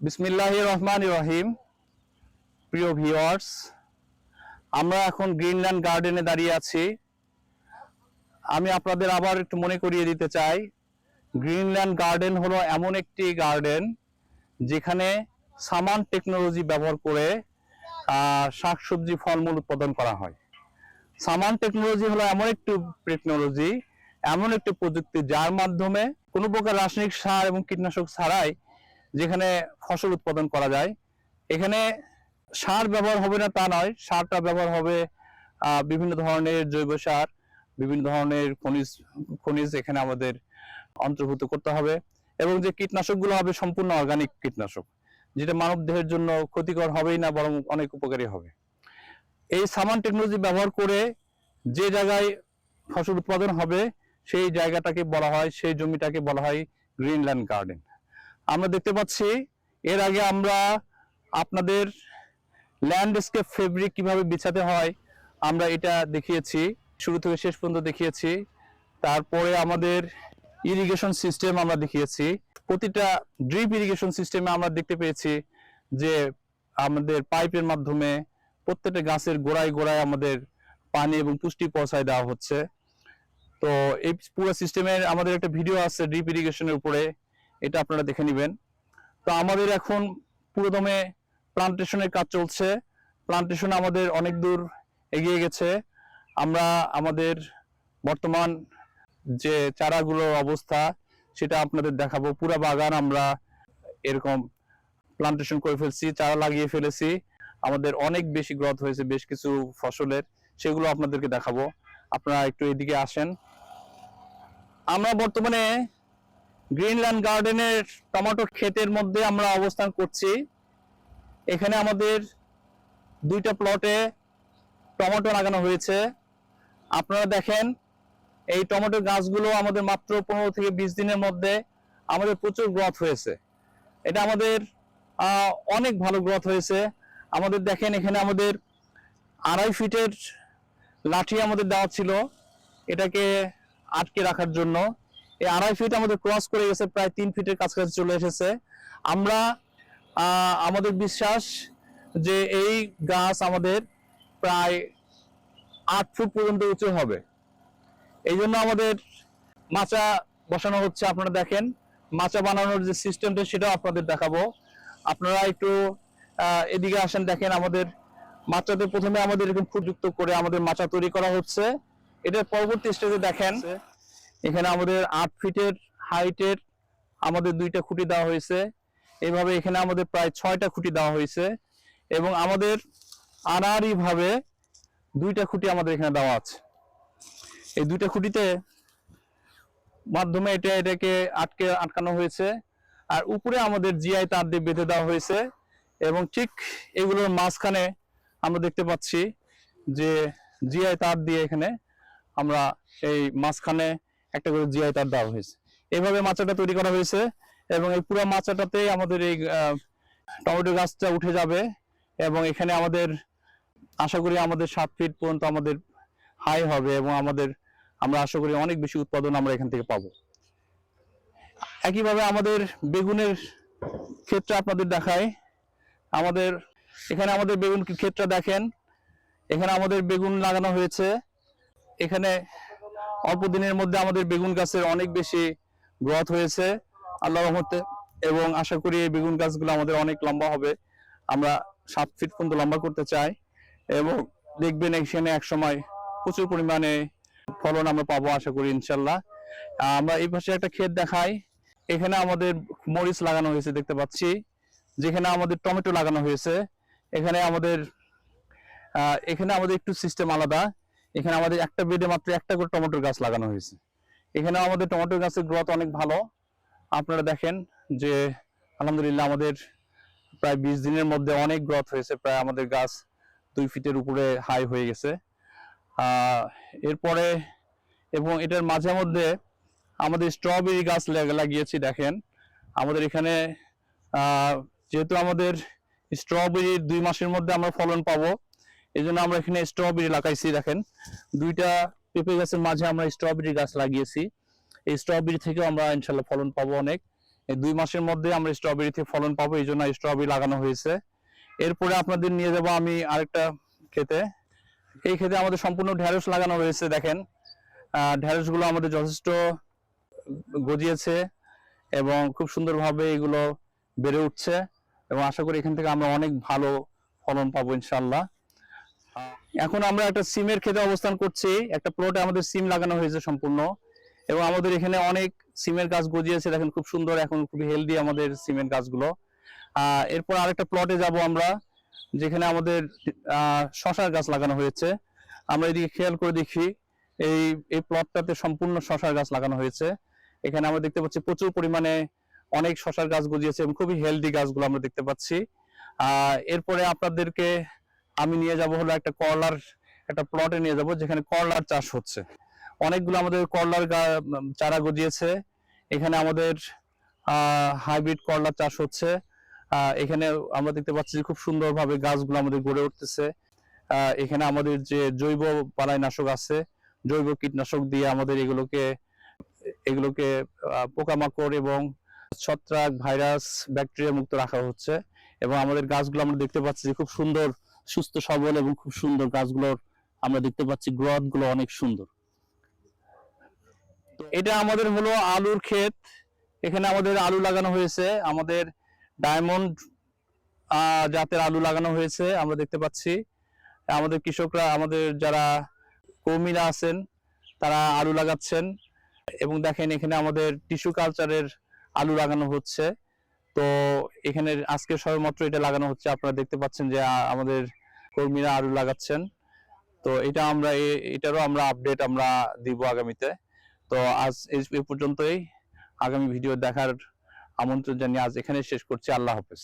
বিসমিল্লাহ রহমান রহিম। প্রিয় ভিওয়ার্স আমরা এখন গ্রিনল্যান্ড গার্ডেনে দাঁড়িয়ে আছি। আমি আপনাদের আবার একটু মনে করিয়ে দিতে চাই, গ্রিনল্যান্ড গার্ডেন হলো এমন একটি গার্ডেন যেখানে সামান টেকনোলজি ব্যবহার করে শাকসবজি, ফলমূল উৎপাদন করা হয়। সামান টেকনোলজি হলো এমন একটি টেকনোলজি, এমন একটি প্রযুক্তি যার মাধ্যমে কোনো প্রকার রাসায়নিক সার এবং কীটনাশক ছাড়াই যেখানে ফসল উৎপাদন করা যায়। এখানে সার ব্যবহার হবে না তা নয়, সারটা ব্যবহার হবে বিভিন্ন ধরনের জৈব সার, বিভিন্ন ধরনের খনিজ খনিজ এখানে আমাদের অন্তর্ভুক্ত করতে হবে এবং যে কীটনাশকগুলো হবে সম্পূর্ণ অর্গানিক কীটনাশক, যেটা মানব দেহের জন্য ক্ষতিকর হবেই না, বরং অনেক উপকারী হবে। এই সামান টেকনোলজি ব্যবহার করে যে জায়গায় ফসল উৎপাদন হবে, সেই জায়গাটাকে বলা হয়, সেই জমিটাকে বলা হয় গ্রিনল্যান্ড গার্ডেন আমরা দেখতে পাচ্ছি, এর আগে আমরা আপনাদের ল্যান্ডস্কেপ ফেব্রিক কীভাবে বিছাতে হয়, আমরা এটা দেখিয়েছি, শুরু থেকে শেষ পর্যন্ত দেখিয়েছি। তারপরে আমাদের ইরিগেশন সিস্টেম আমরা দেখিয়েছি। প্রতিটা ড্রিপ ইরিগেশন সিস্টেমে আমরা দেখতে পেয়েছি যে আমাদের পাইপের মাধ্যমে প্রত্যেকটা গাছের গোড়ায় গোড়ায় আমাদের পানি এবং পুষ্টি পৌঁছায় দেওয়া হচ্ছে। তো এই পুরো সিস্টেমের আমাদের একটা ভিডিও আছে ড্রিপ ইরিগেশনের উপরে। এটা আপনারা দেখে নেবেন। তো আমাদের এখন পুরোদমে প্লান্টেশনের কাজ চলছে। প্লান্টেশন আমাদের অনেক দূর এগিয়ে গেছে। আমরা আমাদের বর্তমান যে চারাগুলোর অবস্থা, সেটা আপনাদের দেখাবো। পুরা বাগান আমরা এরকম প্লান্টেশন করে ফেলছি, চারা লাগিয়ে ফেলেছি। আমাদের অনেক বেশি গ্রথ হয়েছে, বেশ কিছু ফসলের। সেগুলো আপনাদেরকে দেখাবো। আপনারা একটু এদিকে আসেন। আমরা বর্তমানে গ্রিনল্যান্ড গার্ডেনের টমেটো ক্ষেতের মধ্যে আমরা অবস্থান করছি। এখানে আমাদের দুইটা প্লটে টমেটো লাগানো হয়েছে। আপনারা দেখেন, এই টমেটো গাছগুলো আমাদের মাত্র পনেরো থেকে বিশ দিনের মধ্যে আমাদের প্রচুর গ্রোথ হয়েছে। এটা আমাদের অনেক ভালো গ্রোথ হয়েছে। আমাদের দেখেন, এখানে আমাদের আড়াই ফিটের লাঠি আমাদের দেওয়া ছিল। এটাকে আটকে রাখার জন্য। এই আড়াই ফিট আমাদের ক্রস করে গেছে, প্রায় তিন ফিটের কাছাকাছি চলে এসেছে। আমরা আমাদের বিশ্বাস যে এই গাছ আমাদের প্রায় আট ফুট পর্যন্ত উঁচু হবে। এই জন্য আমাদের মাচা বসানো হচ্ছে, আপনারা দেখেন। মাচা বানানোর যে সিস্টেমটা সেটাও আপনাদের দেখাবো। আপনারা একটু এদিকে আসেন, দেখেন আমাদের মাচাতে প্রথমে আমাদের এরকম ফুটযুক্ত করে আমাদের মাচা তৈরি করা হচ্ছে। এটার পরবর্তী স্টেজে দেখেন। এখানে আমাদের আট ফিটের হাইটের আমাদের দুইটা খুঁটি দেওয়া হয়েছে। এইভাবে এখানে আমাদের প্রায় ছয়টা খুঁটি দেওয়া হয়েছে এবং আমাদের আড়াআড়ি ভাবে দুইটা খুঁটি আমাদের এখানে দেওয়া আছে। এই দুইটা খুঁটিতে মাধ্যমে এটা, এটাকে আটকে, আটকানো হয়েছে। আর উপরে আমাদের জিআই তার দিয়ে বেঁধে দেওয়া হয়েছে এবং ঠিক এগুলোর মাঝখানে আমরা দেখতে পাচ্ছি যে জিআই তার দিয়ে এখানে আমরা এই মাঝখানে একটা করে জিআই তার দেওয়া হয়েছে। এইভাবে মাচাটা তৈরি করা হয়েছে এবং এই পুরো মাচাটাতেই আমাদের এই টমেটো গাছটা উঠে যাবে এবং এখানে আমাদের, আশা করি আমাদের সাত ফিট পর্যন্ত আমাদের হাই হবে এবং আমাদের, আমরা আশা করি অনেক বেশি উৎপাদন আমরা এখান থেকে পাবো। একইভাবে আমাদের বেগুনের ক্ষেত্রে আপনাদের দেখায় আমাদের, এখানে আমাদের বেগুন ক্ষেত্রে দেখেন, এখানে আমাদের বেগুন লাগানো হয়েছে, এখানে অল্প দিনের মধ্যে আমাদের বেগুন গাছের অনেক বেশি গ্রোথ হয়েছে আল্লাহ রহমতে। এবং আশা করি এই বেগুন গাছগুলো আমাদের অনেক লম্বা হবে। আমরা সাত ফিট পর্যন্ত লম্বা করতে চাই। এবং দেখবেন এখানে এক সময় প্রচুর পরিমাণে ফলন আমরা পাবো, আশা করি ইনশাল্লাহ আমরা এই পাশে একটা ক্ষেত দেখাই। এখানে আমাদের মরিচ লাগানো হয়েছে, দেখতে পাচ্ছি। যেখানে আমাদের টমেটো লাগানো হয়েছে। এখানে আমাদের এখানে আমাদের একটু সিস্টেম আলাদা। এখানে আমাদের একটা বেডে মাত্র একটা করে টমেটোর গাছ লাগানো হয়েছে। এখানে আমাদের টমেটোর গাছের গ্রোথ অনেক ভালো। আপনারা দেখেন যে, আলহামদুলিল্লাহ আমাদের প্রায় বিশ দিনের মধ্যে অনেক গ্রোথ হয়েছে। প্রায় আমাদের গাছ দুই ফিটের উপরে হাই হয়ে গেছে। এরপরে এবং এটার মাঝে মধ্যে আমাদের স্ট্রবেরি গাছ লাগিয়েছি, দেখেন। আমাদের এখানে যেহেতু আমাদের স্ট্রবেরি দুই মাসের মধ্যে আমরা ফলন পাবো এই জন্য আমরা এখানে স্ট্রবেরি লাগাইছি, দেখেন। দুইটা পেঁপে গাছের মাঝে আমরা স্ট্রবেরি গাছ লাগিয়েছি। এই স্ট্রবেরি থেকেও আমরা ইনশাল্লাহ ফলন পাবো অনেক। এই দুই মাসের মধ্যে আমরা স্ট্রবেরি থেকে ফলন পাবো, এই জন্য স্ট্রবেরি লাগানো হয়েছে। এরপরে আপনাদের নিয়ে যাব আমি আরেকটা খেতে এই খেতে আমাদের সম্পূর্ণ ঢ্যাঁড়স লাগানো রয়েছে দেখেন। ঢেঁড়সগুলো আমাদের যথেষ্ট গজিয়েছে এবং খুব সুন্দরভাবে এগুলো বেড়ে উঠছে এবং আশা করি এখান থেকে আমরা অনেক ভালো ফলন পাবো ইনশাল্লাহ। এখন আমরা একটা সিমের খেতে অবস্থান করছি। একটা প্লটে আমাদের সিম লাগানো হয়েছে সম্পূর্ণ। এবং আমাদের এখানে অনেক সিমের গাছ গজিয়েছে। দেখেন খুব সুন্দর, এখন খুব হেলদি আমাদের সিমের গাছগুলো। এরপর আরেকটা প্লটে যাব আমরা, যেখানে আমাদের শশার গাছ লাগানো হয়েছে। আমরা এদিকে খেয়াল করে দেখি, এই এই প্লটটাতে সম্পূর্ণ শশার গাছ লাগানো হয়েছে। এখানে আমরা দেখতে পাচ্ছি প্রচুর পরিমাণে অনেক শশার গাছ গজিয়েছে এবং খুবই হেলদি গাছগুলো আমরা দেখতে পাচ্ছি। আহ, এরপরে আপনাদেরকে আমি নিয়ে যাব হলো একটা করলার, একটা প্লটে নিয়ে যাব যেখানে করলার চাষ হচ্ছে। অনেকগুলো আমাদের করলার চারা গজিয়েছে। এখানে আমাদের হাইব্রিড করলার চাষ হচ্ছে। এখানে আমরা দেখতে পাচ্ছি যে খুব সুন্দরভাবে গাছগুলো আমাদের গড়ে উঠতেছে। এখানে আমাদের যে জৈব পালাইনাশক আছে, জৈব কীটনাশক দিয়ে আমাদের এগুলোকে এগুলোকে পোকামাকড় এবং ছত্রাক ভাইরাস ব্যাকটেরিয়া মুক্ত রাখা হচ্ছে। এবং আমাদের গাছগুলো আমরা দেখতে পাচ্ছি যে খুব সুন্দর সুস্থ সবল এবং খুব সুন্দর গাছগুলোর আমরা দেখতে পাচ্ছি গ্রথগুলো অনেক সুন্দর। এটা আমাদের হলো আলুর ক্ষেত। এখানে আমাদের আলু লাগানো হয়েছে। আমাদের ডায়মন্ড জাতের আলু লাগানো হয়েছে, আমরা দেখতে পাচ্ছি। আমাদের কৃষকরা, আমাদের যারা কর্মীরা আছেন, তারা আলু লাগাচ্ছেন। এবং দেখেন এখানে আমাদের টিস্যু কালচারের আলু লাগানো হচ্ছে। তো এখানে আজকে সবেমাত্র এটা লাগানো হচ্ছে। আপনারা দেখতে পাচ্ছেন যে আমাদের কর্মীরা আরও লাগাচ্ছেন। তো এটা আমরা এটারও আমরা আপডেট আমরা দিব আগামীতে। তো আজ এই পর্যন্তই। আগামী ভিডিও দেখার আমন্ত্রণ জানিয়ে আজ এখানে শেষ করছি। আল্লাহ হাফেজ।